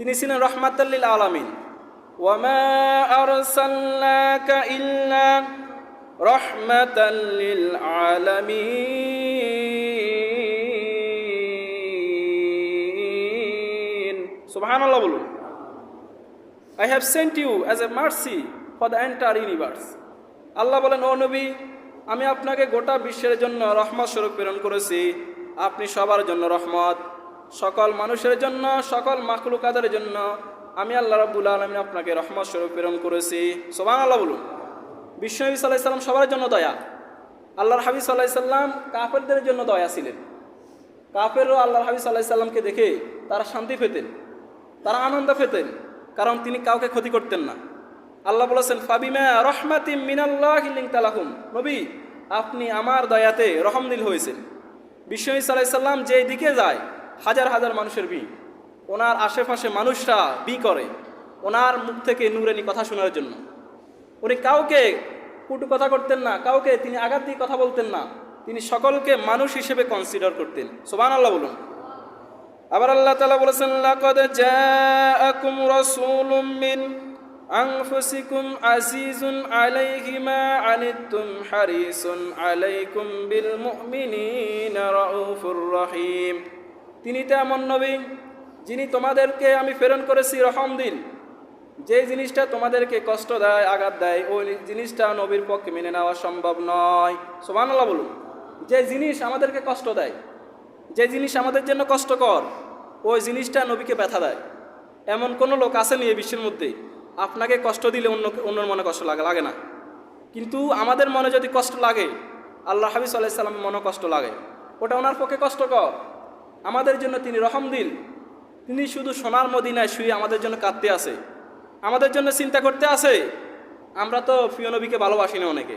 তিনি ছিলেন রহমাতাল্লিল আলামিন। ওয়ামা I sent you a mercy for the universe আল্লাহ বলেন, ও নবী, আমি আপনাকে গোটা বিশ্বের জন্য রহমত স্বরূপ প্রেরণ করেছি। আপনি সবার জন্য রহমত। সকল মানুষের জন্য, সকল মাখলুকাদের জন্য আমি আল্লাহ রাব্বুল আলমী আপনাকে রহমত স্বরূপ প্রেরণ করেছি। সোবান আল্লাহ বলুন বিশ্বনবী সাল্লাহ সাল্লাম সবার জন্য দয়া। আল্লাহর হাবিব সাল্লাহ সাল্লাম কাফেরদের জন্য দয়া ছিলেন। কাফেরও আল্লাহর হাবিব সাল্লাহ সাল্লামকে দেখে তারা শান্তি পেতেন, তারা আনন্দ পেতেন, কারণ তিনি কাউকে ক্ষতি করতেন না। আল্লাহ বলেছেন, ফাবিমা রহমাতি মিনাল্লাহ তালাহুম নবী, আপনি আমার দয়াতে রহমদিল হয়েছেন। বিশ্বনবী সাল্লাহ সাল্লাম যেই দিকে যায় হাজার হাজার মানুষের বি ওনার আশেপাশে মানুষরা বি করে। ওনার মুখ থেকে নূরেনি কথা শোনার জন্য। উনি কাউকে কুটু কথা করতেন না, কাউকে তিনি আঘাত দিয়ে কথা বলতেন না। তিনি সকলকে মানুষ হিসেবে কনসিডার করতেন। সোবান আল্লাহ বলুন। আবার আল্লাহ তালা বলেছেন, লাকদ জাআকুম রাসূলুম মিন আনফুসিকুম আজিজুন আলাইহি আনিতুম হারিসুন আলাইকুম বিল মুমিনিনা রাউফুর রহিম। তিনি তো এমন নবী যিনি তোমাদেরকে আমি প্রেরণ করেছি রহম দিন। যে জিনিসটা তোমাদেরকে কষ্ট দেয়, আঘাত দেয়, ওই জিনিসটা নবীর পক্ষে মেনে নেওয়া সম্ভব নয়। সোমানাল্লাহ বলুন, যে জিনিস আমাদেরকে কষ্ট দেয়, যে জিনিস আমাদের জন্য কষ্টকর, ওই জিনিসটা নবীকে ব্যথা দেয়। এমন কোনো লোক আসেনি এই বিশ্বের মধ্যে? আপনাকে কষ্ট দিলে অন্য অন্যর মনে কষ্ট লাগে লাগে না। কিন্তু আমাদের মনে যদি কষ্ট লাগে আল্লাহ হাবিব সাল্লাহ সাল্লামের মনে কষ্ট লাগে। ওটা ওনার পক্ষে কষ্টকর। আমাদের জন্য তিনি রহম দিন। তিনি শুধু সোনার মদিনায় শুয়ে আমাদের জন্য কাঁদতে আসে। আমাদের জন্য চিন্তা করতে আসে। আমরা তো ফিয়নবীকে ভালোবাসি না অনেকে।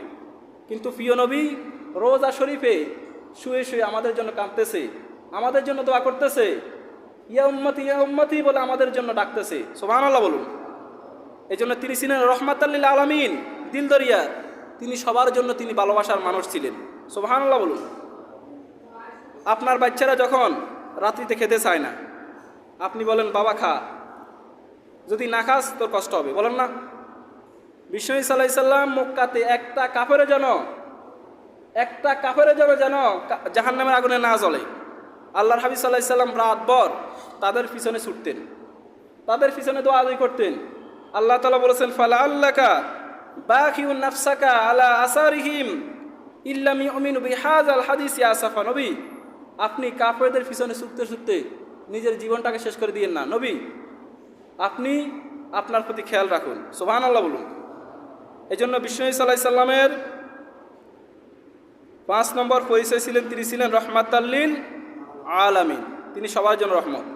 কিন্তু প্রিয় নবী রোজা শরীফে শুয়ে শুয়ে আমাদের জন্য কাঁদতেছে। আমাদের জন্য দোয়া করতেছে। ইয়া উম্মতি ইয়া উম্মতি বলে আমাদের জন্য ডাকতেছে। সোহান আল্লাহ বলুন। এই জন্য তিনি ছিলেন রহমাতাল্লিল আলমিন, দিল দরিয়া। তিনি সবার জন্য তিনি ভালোবাসার মানুষ ছিলেন। সোহান আল্লাহ বলুন। আপনার বাচ্চারা যখন রাত্রিতে খেতে চায় না। আপনি বলেন, বাবা, খা। যদি না খাস, তোর কষ্ট হবে। বলেন না। বিশ্বনী সাল্লাহ সাল্লাম মক্কাতে একটা কাফের যেন, একটা কাফের যেন যেন জাহান নামের আগুনে না জ্বলে। আল্লাহর হাবিব সাল্লাহ সাল্লাম রাতভর তাদের পিছনে ছুটতেন, তাদের পিছনে দোয়া আদায় করতেন। আল্লাহ তালা বলেছেন ফালা আল্লাকা বাকিউন নাফসাকা আলা আসারিহিম ইল্লামি অমিন বিহাজ আল হাদিস ইয়াসাফা নবী। আপনি কাফেরদের পিছনে ছুটতে ছুটতে নিজের জীবনটাকে শেষ করে দিয়েন না। নবী, আপনি আপনার প্রতি খেয়াল রাখুন। সোহান আল্লাহ বলুন এই জন্য বিষ্ণু সাল্লাহ সাল্লামের পাঁচ নম্বর পরিচয় ছিলেন, তিনি ছিলেন রহমাতাল্লিল আলামিন। তিনি সবার জন্য রহমত।